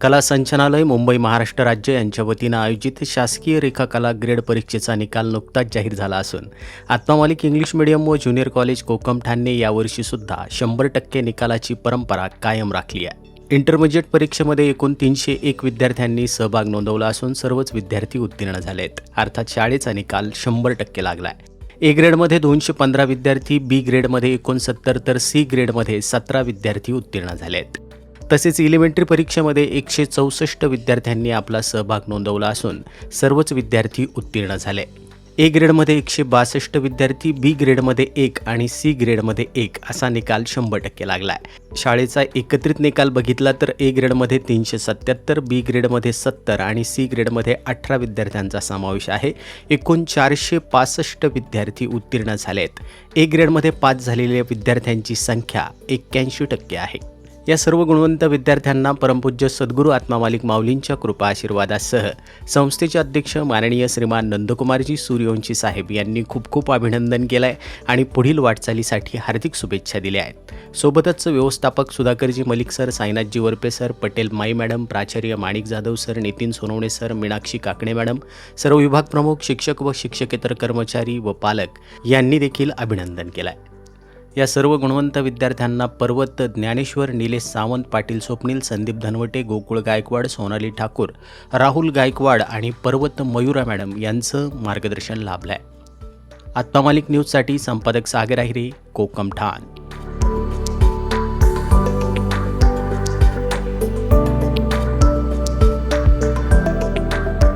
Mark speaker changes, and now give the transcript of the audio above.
Speaker 1: कला संचनालय मुंबई महाराष्ट्र राज्य यांच्या वतीनं आयोजित शासकीय रेखा कला ग्रेड परीक्षेचा निकाल नुकताच जाहीर झाला असून आत्मामालिक इंग्लिश मिडियम व ज्युनियर कॉलेज कोकम ठाणे यावर्षीसुद्धा शंभर टक्के निकालाची परंपरा कायम राखली आहे. इंटरमिजिएट परीक्षेमध्ये एकूण तीनशे एक विद्यार्थ्यांनी सहभाग नोंदवला असून सर्वच विद्यार्थी उत्तीर्ण झालेत. अर्थात शाळेचा निकाल शंभर टक्के लागलाय. ए ग्रेडमध्ये दोनशे पंधरा विद्यार्थी बी ग्रेडमध्ये एकोणसत्तर तर सी ग्रेडमध्ये सतरा विद्यार्थी उत्तीर्ण झालेत. तसेच इलिमेंटरी परीक्षेमध्ये एकशे चौसष्ट विद्यार्थ्यांनी आपला सहभाग नोंदवला असून सर्वच विद्यार्थी उत्तीर्ण झाले. ए ग्रेडमध्ये एकशे बासष्ट विद्यार्थी बी ग्रेडमध्ये एक आणि सी ग्रेडमध्ये एक असा निकाल शंभर टक्के लागलाय. शाळेचा एकत्रित निकाल बघितला तर ए ग्रेडमध्ये तीनशे सत्याहत्तर बी ग्रेडमध्ये सत्तर आणि सी ग्रेडमध्ये अठरा विद्यार्थ्यांचा समावेश आहे. एकूण चारशे पासष्ट विद्यार्थी उत्तीर्ण झालेत. ए ग्रेडमध्ये पास झालेल्या विद्यार्थ्यांची संख्या एक्क्याऐंशी टक्के आहे. या सर्व गुणवंत विद्यार्थ्यांना परमपूज्य सद्गुरू आत्मा मालिक माऊलींच्या कृपा आशीर्वादासह संस्थेचे अध्यक्ष माननीय श्रीमान नंदकुमारजी सूर्यवंशी साहेब यांनी खूप खूप अभिनंदन केलं आहे आणि पुढील वाटचालीसाठी हार्दिक शुभेच्छा दिल्या आहेत. सोबतच व्यवस्थापक Sudhakarji Malik sir Sainathji Warpe sir Patel Mai madam प्राचार्य Manik Jadhav sir Nitin Sonawane sir Meenakshi Kakne madam सर्व विभाग प्रमुख शिक्षक व शिक्षकेतर कर्मचारी व पालक यांनी देखील अभिनंदन केलं आहे या सर्व गुणवंत विद्यार्थ्यांना पर्वत ज्ञानेश्वर निलेश सावंत पाटील स्वप्नील संदीप धनवटे गोकुळ गायकवाड सोनाली ठाकूर राहुल गायकवाड आणि पर्वत मयुरा मॅडम यांचं मार्गदर्शन लाभलं आहे आत्मामालिक न्यूजसाठी संपादक सागर आहिरे कोकम ठाण.